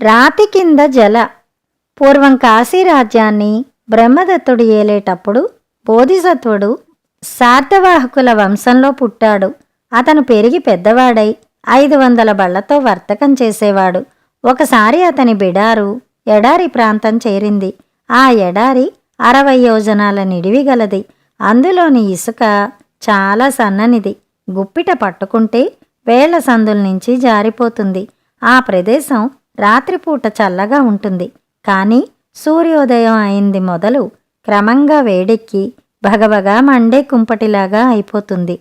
రాతి కింద జల. పూర్వం కాశీ రాజ్యాన్ని బ్రహ్మదత్తుడు ఏలేటప్పుడు బోధిసత్వుడు శార్దవాహకుల వంశంలో పుట్టాడు. అతను పెరిగి పెద్దవాడై ఐదు వందల బళ్ళతో వర్తకం చేసేవాడు. ఒకసారి అతని బిడారు ఎడారి ప్రాంతం చేరింది. ఆ ఎడారి అరవై యోజనాల నిడివి గలది. అందులోని ఇసుక చాలా సన్ననిది. గుప్పిట పట్టుకుంటే వేళ్ళ సందుల నుంచి జారిపోతుంది. ఆ ప్రదేశం రాత్రిపూట చల్లగా ఉంటుంది. కానీ సూర్యోదయం అయింది మొదలు క్రమంగా వేడెక్కి భగభగా మండే కుంపటిలాగా అయిపోతుంది.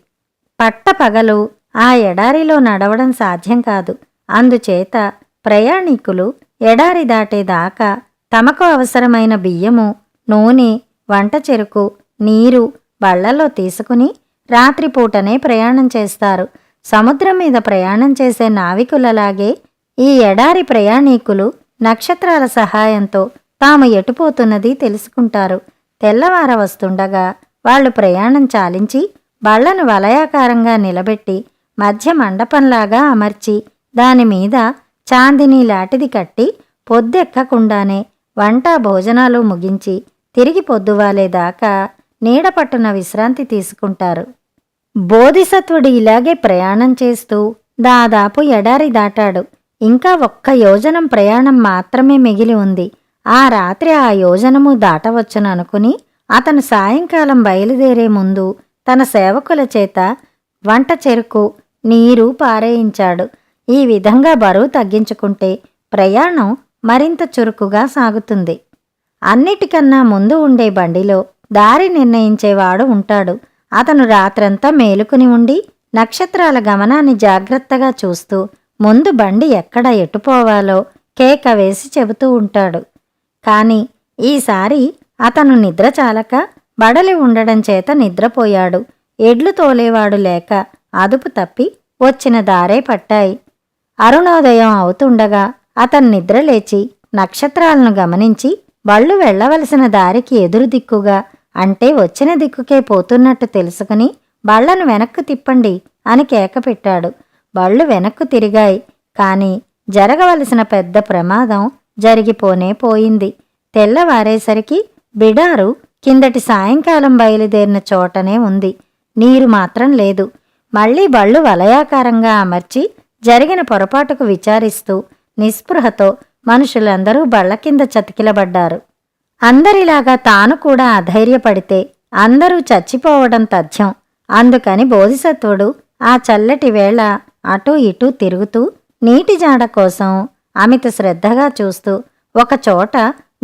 పట్ట పగలు ఆ ఎడారిలో నడవడం సాధ్యం కాదు. అందుచేత ప్రయాణికులు ఎడారి దాటేదాకా తమకు అవసరమైన బియ్యము నూనె వంట చెరుకు నీరు బళ్ళలో తీసుకుని రాత్రిపూటనే ప్రయాణం చేస్తారు. సముద్రం మీద ప్రయాణం చేసే నావికులలాగే ఈ ఎడారి ప్రయాణీకులు నక్షత్రాల సహాయంతో తాము ఎటుపోతున్నది తెలుసుకుంటారు. తెల్లవార వస్తుండగా వాళ్ళు ప్రయాణం చాలించి బళ్ళను వలయాకారంగా నిలబెట్టి మధ్య మండపంలాగా అమర్చి దానిమీద చాందిని లాటిది కట్టి పొద్దెక్కకుండానే వంట భోజనాలు ముగించి తిరిగి పొద్దువాలేదాకా నీడపట్టున విశ్రాంతి తీసుకుంటారు. బోధిసత్వుడు ఇలాగే ప్రయాణం చేస్తూ దాదాపు ఎడారి దాటాడు. ఇంకా ఒక్క యోజనం ప్రయాణం మాత్రమే మిగిలి ఉంది. ఆ రాత్రి ఆ యోజనము దాటవచ్చుననుకుని అతను సాయంకాలం బయలుదేరే ముందు తన సేవకుల చేత వంట చెరుకు నీరు పారేయించాడు. ఈ విధంగా బరువు తగ్గించుకుంటే ప్రయాణం మరింత చురుకుగా సాగుతుంది. అన్నిటికన్నా ముందు ఉండే బండిలో దారి నిర్ణయించేవాడు ఉంటాడు. అతను రాత్రంతా మేలుకుని ఉండి నక్షత్రాల గమనాన్ని జాగ్రత్తగా చూస్తూ ముందు బండి ఎక్కడ ఎటుపోవాలో కేక వేసి చెబుతూ ఉంటాడు. కాని ఈసారి అతను నిద్ర చాలక బడలి ఉండడం చేత నిద్రపోయాడు. ఎడ్లు తోలేవాడు లేక అదుపు తప్పి వచ్చిన దారే పట్టాయి. అరుణోదయం అవుతుండగా అతను నిద్రలేచి నక్షత్రాలను గమనించి బళ్ళు వెళ్ళవలసిన దారికి ఎదురు దిక్కుగా అంటే వచ్చిన దిక్కుకే పోతున్నట్టు తెలుసుకుని బళ్ళను వెనక్కు తిప్పండి అని కేక పెట్టాడు. బళ్ళు వెనక్కు తిరిగాయి. కాని జరగవలసిన పెద్ద ప్రమాదం జరిగిపోనే పోయింది. తెల్లవారేసరికి బిడారు కిందటి సాయంకాలం బయలుదేరిన చోటనే ఉంది. నీరు మాత్రం లేదు. మళ్ళీ బళ్ళు వలయాకారంగా అమర్చి జరిగిన పొరపాటుకు విచారిస్తూ నిస్పృహతో మనుషులందరూ బళ్ళ కింద చతికిలబడ్డారు. అందరిలాగా తాను కూడా అధైర్యపడితే అందరూ చచ్చిపోవడం తథ్యం. అందుకని బోధిసత్వుడు ఆ చల్లటి వేళ అటూ ఇటూ తిరుగుతూ నీటి జాడ కోసం అమిత శ్రద్ధగా చూస్తూ ఒకచోట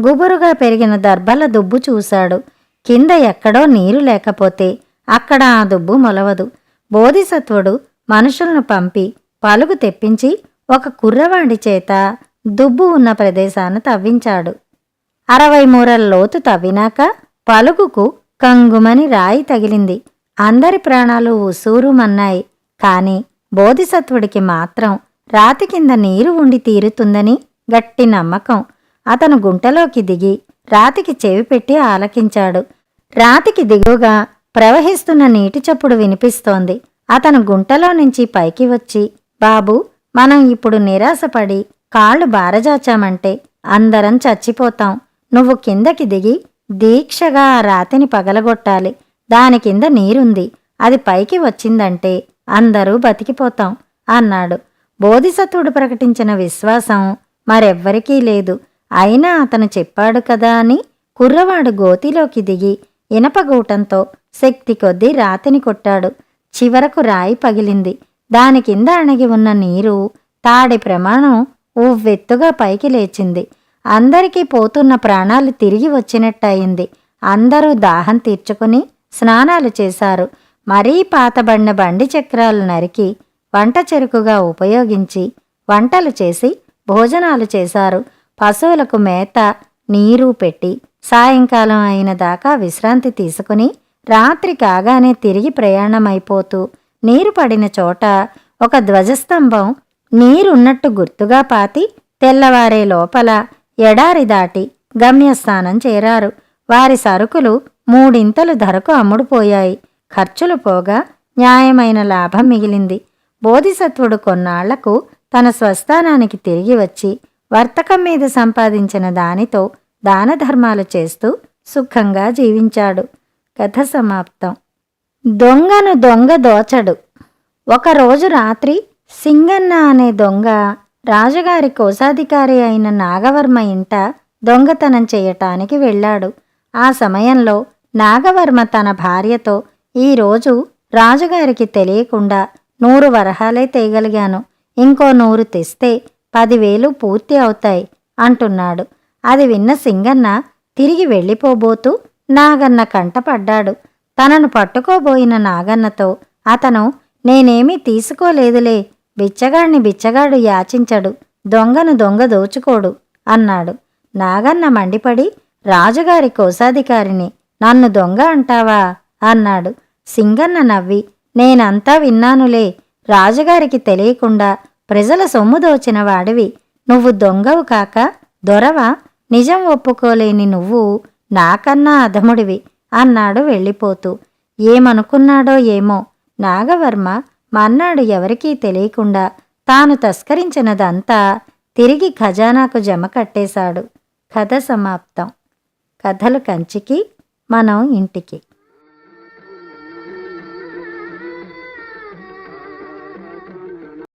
గుబురుగా పెరిగిన దర్భల దుబ్బు చూశాడు. కింద ఎక్కడో నీరు లేకపోతే అక్కడ ఆ దుబ్బు మొలవదు. బోధిసత్వుడు మనుషులను పంపి పలుగు తెప్పించి ఒక కుర్రవాడి చేత దుబ్బు ఉన్న ప్రదేశాన్ని తవ్వించాడు. అరవై మూరల లోతు తవ్వినాక పలుగుకు కంగుమని రాయి తగిలింది. అందరి ప్రాణాలు ఉసూరుమన్నాయి. కానీ బోధిసత్వుడికి మాత్రం రాతి కింద నీరు ఉండి తీరుతుందని గట్టి నమ్మకం. అతను గుంటలోకి దిగి రాతికి చెవి పెట్టి ఆలకించాడు. రాతికి దిగువగా ప్రవహిస్తున్న నీటి చప్పుడు వినిపిస్తోంది. అతను గుంటలో నుంచి పైకి వచ్చి బాబు మనం ఇప్పుడు నిరాశపడి కాళ్ళు బారజాచామంటే అందరం చచ్చిపోతాం. నువ్వు కిందకి దిగి దీక్షగా ఆ రాతిని పగలగొట్టాలి. దాని కింద నీరుంది. అది పైకి వచ్చిందంటే అందరూ బతికిపోతాం అన్నాడు. బోధిసత్వుడు ప్రకటించిన విశ్వాసం మరెవ్వరికీ లేదు. అయినా అతను చెప్పాడు కదా అని కుర్రవాడు గోతిలోకి దిగి ఇనపగూటంతో శక్తి కొద్దీ రాతిని కొట్టాడు. చివరకు రాయి పగిలింది. దాని కింద అణగి ఉన్న నీరు తాడి ప్రమాణం ఉవ్వెత్తుగా పైకి లేచింది. అందరికీ పోతున్న ప్రాణాలు తిరిగి వచ్చినట్టయింది. అందరూ దాహం తీర్చుకుని స్నానాలు చేశారు. మరీ పాతబడిన బండి చక్రాలు నరికి వంట చెరుకుగా ఉపయోగించి వంటలు చేసి భోజనాలు చేశారు. పశువులకు మేత నీరు పెట్టి సాయంకాలం అయిన దాకా విశ్రాంతి తీసుకుని రాత్రి కాగానే తిరిగి ప్రయాణమైపోతూ నీరు పడిన చోట ఒక ధ్వజస్తంభం నీరున్నట్టు గుర్తుగా పాతి తెల్లవారే లోపల ఎడారి దాటి గమ్యస్థానం చేరారు. వారి సరుకులు మూడింతలు ధరకు అమ్ముడుపోయాయి. ఖర్చులు పోగా న్యాయమైన లాభం మిగిలింది. బోధిసత్వుడు కొన్నాళ్ళకు తన స్వస్థానానికి తిరిగి వచ్చి వర్తకం మీద సంపాదించిన దానితో దాన ధర్మాలు చేస్తూ సుఖంగా జీవించాడు. కథ సమాప్తం. దొంగను దొంగ దోచడు. ఒకరోజు రాత్రి సింగన్న అనే దొంగ రాజుగారి కోశాధికారి అయిన నాగవర్మ ఇంట దొంగతనం చేయటానికి వెళ్ళాడు. ఆ సమయంలో నాగవర్మ తన భార్యతో ఈరోజు రాజుగారికి తెలియకుండా నూరు వరహాలే తేగలిగాను ఇంకో నూరు తెస్తే పదివేలు పూర్తి అవుతాయి అంటున్నాడు. అది విన్న సింగన్న తిరిగి వెళ్ళిపోబోతూ నాగన్న కంటపడ్డాడు. తనను పట్టుకోబోయిన నాగన్నతో అతను నేనేమీ తీసుకోలేదులే బిచ్చగాడిని బిచ్చగాడు యాచించడు దొంగను దొంగ దోచుకోడు అన్నాడు. నాగన్న మండిపడి రాజుగారి కోశాధికారిని నన్ను దొంగ అంటావా? అన్నాడు. సింగన్న నవ్వి నేనంతా విన్నానులే. రాజుగారికి తెలియకుండా ప్రజల సొమ్ము దోచిన వాడివి. నువ్వు దొంగవు కాక దొరవా? నిజం ఒప్పుకోలేని నువ్వు నాకన్నా అధముడివి అన్నాడు వెళ్ళిపోతూ. ఏమనుకున్నాడో ఏమో. నాగవర్మ మన్నాడు ఎవరికీ తెలియకుండా తాను తస్కరించినదంతా తిరిగి ఖజానాకు జమ కట్టేశాడు. కథ సమాప్తం. కథలు కంచికి మనం ఇంటికి.